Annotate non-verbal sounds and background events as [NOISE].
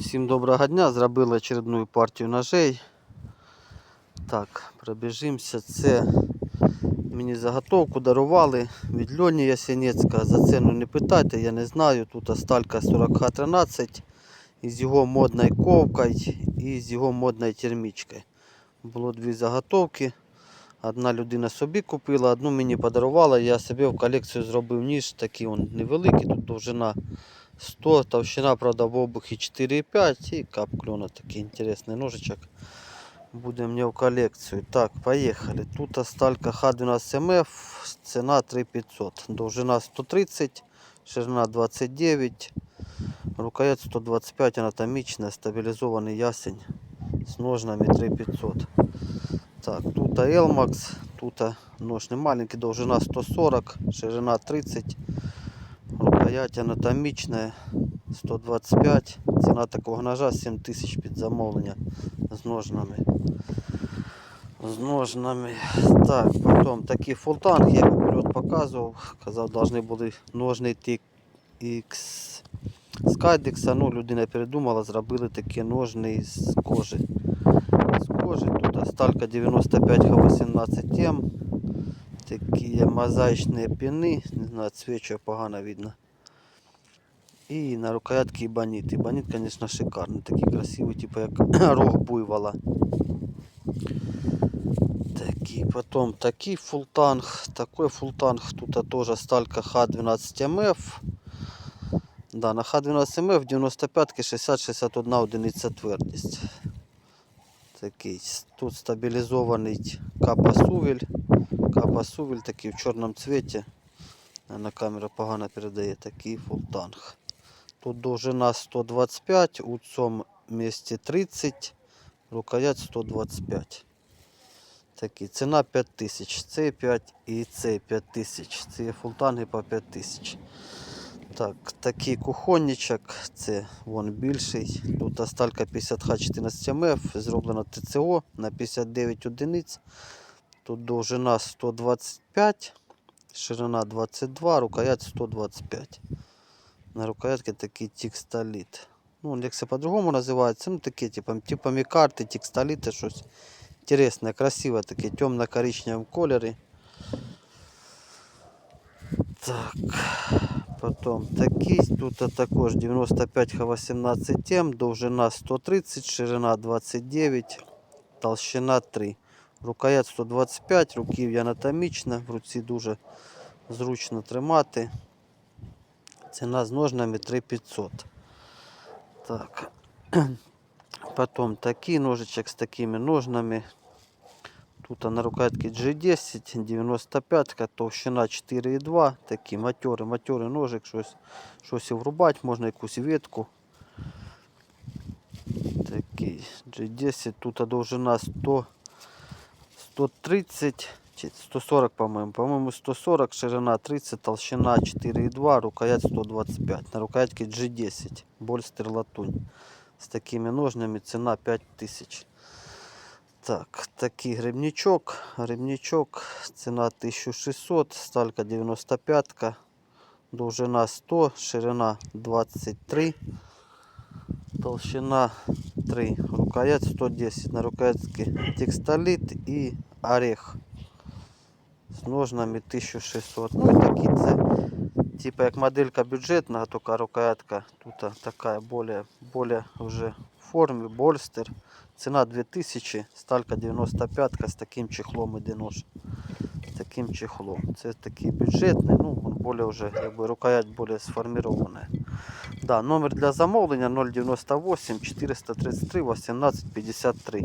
Всім доброго дня. Зробили очередную партію ножей. Так, пробіжимося. Це мені заготовку дарували від Льоні Ясенецька. За ціну не питайте, я не знаю. Тут сталька 40Х13 із його модною ковкою і з його модною термічкою. Було дві заготовки. Одна людина собі купила, одну мені подарувала. Я собі в колекцію зробив ніж, такий он невеликий, тут довжина 100, товщина, правда, в обухі 4,5 і кап клена, такий інтересний ножичок. Буде мені в колекцію. Так, поїхали. Тут сталька Х12МФ, ціна 3500. Довжина 130, ширина 29, рукоять 125, анатомічна, стабілізований ясень з ножнами 3500. Так, тут Elmax, тут нож не маленький, довжина 140, ширина 30, Рукоять анатомічна 125, ціна такого ножа 7000 під замовлення з ножнами. З ножнами. Так, потім такий фултанг, я вперед показував, казав, повинні були ножний тик X з ну людина передумала, зробили такі ножні з кожи. З кожи, тут сталька 95 Х18 М. Такі мозаїчні піни, не знаю, свічує погано видно. І на рукоятці ібаніт. Ібаніт, звісно, шикарний, такий красивий, типу як [CLEARS THROAT] рог буйвола. Такий, потім такий фултанг, такий фултанг, тут теж сталька Х12МФ. Да, на Х12МФ 95 60-61 одиниця твердість. Такий. Тут стабілізований капа сувель. Капа сувель такий в чорному цвіті. На камера погано передає такий фултанг. Тут довжина 125, у цьому місці 30, рукоять 125. Такі. Ціна 5000. Цей 5 і цей 5000. Це є фултанги по 5000. Так, такий кухонничок, це вон більший. Тут сталька 50Х14МФ, зроблено ТЦО на 59 одиниць. Тут довжина 125, ширина 22, рукоять 125. На рукоятке такий текстоліт. Ну, як це по-другому називається, ну таке, типа, типа мікарти, текстоліти, щось інтересне, красиве, таке темно-коричневому кольорі. Так, потім такий, тут також 95 Х18 М, довжина 130, ширина 29, толщина 3. Рукоять 125, руків'я анатомічна, в руці дуже зручно тримати. Ціна з ножнами 3500. Так. [CLEARS THROAT] Потім такий ножичок з такими ножнами. Тут на рукоятці G10, 95, товщина 4,2. Такі матьори, матьори ножик, щось, щось і врубати, можна якусь ветку. Такий G10, тут довжина 100, 130, чи 140, по-моєму. По-моєму, 140, ширина 30, толщина 4,2, рукоять 125. На рукоятці G10, больстер латунь. З такими ножнями ціна 5000. Так, такий грибничок. Грибничок, ціна 1600, сталька 95, довжина 100, ширина 23, толщина 3, рукоять 110, на рукоятці текстолит і орех. З ножнами 1600. Ну і такі це, типа як моделька бюджетна, тільки рукоятка тут така более, более вже в формі, больстер. Ціна 2000, сталька 95 з таким чехлом іде нож. З таким чехлом. Це такий бюджетний, ну, более вже, якби рукоять більш сформирована. Да, номер для замовлення 098 433 18 53.